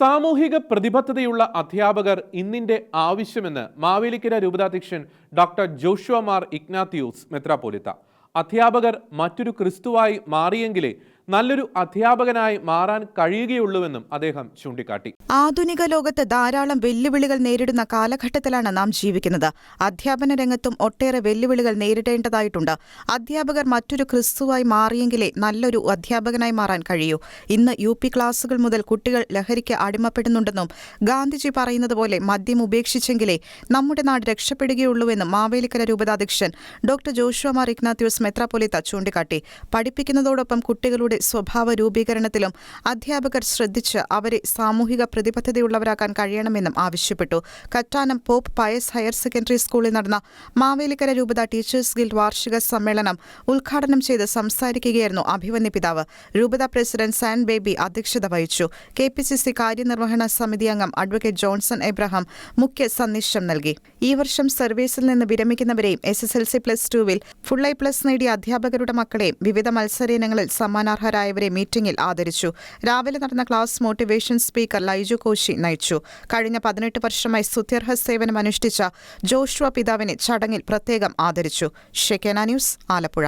സാമൂഹിക പ്രതിബദ്ധതയുള്ള അധ്യാപകർ ഇന്നിന്റെ ആവശ്യമെന്ന് മാവേലിക്കര രൂപതാധ്യക്ഷൻ ഡോക്ടർ ജോഷുവ മാർ ഇഗ്നാത്തിയൂസ് മെത്രാപോലിത്ത അധ്യാപകർ മറ്റൊരു ക്രിസ്തുവായി മാറിയെങ്കിലേ നല്ലൊരു അധ്യാപകനായി മാറാൻ കഴിയുകയുള്ളൂവെന്നും അദ്ദേഹം ചൂണ്ടിക്കാട്ടി. ആധുനിക ലോകത്ത് ധാരാളം വെല്ലുവിളികൾ നേരിടുന്ന കാലഘട്ടത്തിലാണ് നാം ജീവിക്കുന്നത്. അധ്യാപന രംഗത്തും ഒട്ടേറെ വെല്ലുവിളികൾ നേരിടേണ്ടതായിട്ടുണ്ട്. അധ്യാപകർ മറ്റൊരു ക്രിസ്തുവായി മാറിയെങ്കിലേ നല്ലൊരു അധ്യാപകനായി മാറാൻ കഴിയൂ. ഇന്ന് യു പി ക്ലാസുകൾ മുതൽ കുട്ടികൾ ലഹരിക്ക് അടിമപ്പെടുന്നുണ്ടെന്നും ഗാന്ധിജി പറയുന്നത് പോലെ മദ്യം ഉപേക്ഷിച്ചെങ്കിലേ നമ്മുടെ നാട് രക്ഷപ്പെടുകയുള്ളൂവെന്നും മാവേലിക്കര രൂപതാധ്യക്ഷൻ ഡോക്ടർ ജോഷുവ മാർ ഇഗ്നാത്യൂസ് മെത്രാപൊലിത്ത ചൂണ്ടിക്കാട്ടി. പഠിപ്പിക്കുന്നതോടൊപ്പം കുട്ടികളുടെ സ്വഭാവ രൂപീകരണത്തിലും അധ്യാപകർ ശ്രദ്ധിച്ച് അവരെ സാമൂഹിക പ്രതിബദ്ധതയുള്ളവരാക്കാൻ കഴിയണമെന്നും ആവശ്യപ്പെട്ടു. Kattanam Pope Pius higher secondary സ്കൂളിൽ നടന്ന മാവേലിക്കര രൂപത ടീച്ചേഴ്സ് ഗിൽഡ് വാർഷിക സമ്മേളനം ഉദ്ഘാടനം ചെയ്ത് സംസാരിക്കുകയായിരുന്നു അഭിവന്യ പിതാവ്. രൂപത പ്രസിഡന്റ് സാൻ ബേബി അധ്യക്ഷത വഹിച്ചു. കെ പി സി സി കാര്യനിർവഹണ സമിതി അംഗം അഡ്വക്കേറ്റ് ജോൺസൺ എബ്രഹാം മുഖ്യ സന്ദേശം നൽകി. ഈ വർഷം സർവീസിൽ നിന്ന് വിരമിക്കുന്നവരെയും S S L C plus ടുവിൽ ഫുൾ ഐ പ്ലസ് നേടിയ അധ്യാപകരുടെ മക്കളെയും വിവിധ മത്സരയിനങ്ങളിൽ സമ്മാനാർഹരായവരെ മീറ്റിംഗിൽ ആദരിച്ചു. രാവിലെ നടന്ന class motivation speaker Laiju Koshy നയിച്ചു. കഴിഞ്ഞ പതിനെട്ട് വർഷമായി സുത്യർഹ സേവനം അനുഷ്ഠിച്ച ജോഷുവ പിതാവിനെ ചടങ്ങിൽ പ്രത്യേകം ആദരിച്ചു. ഷെക്കേന ന്യൂസ് ആലപ്പുഴ.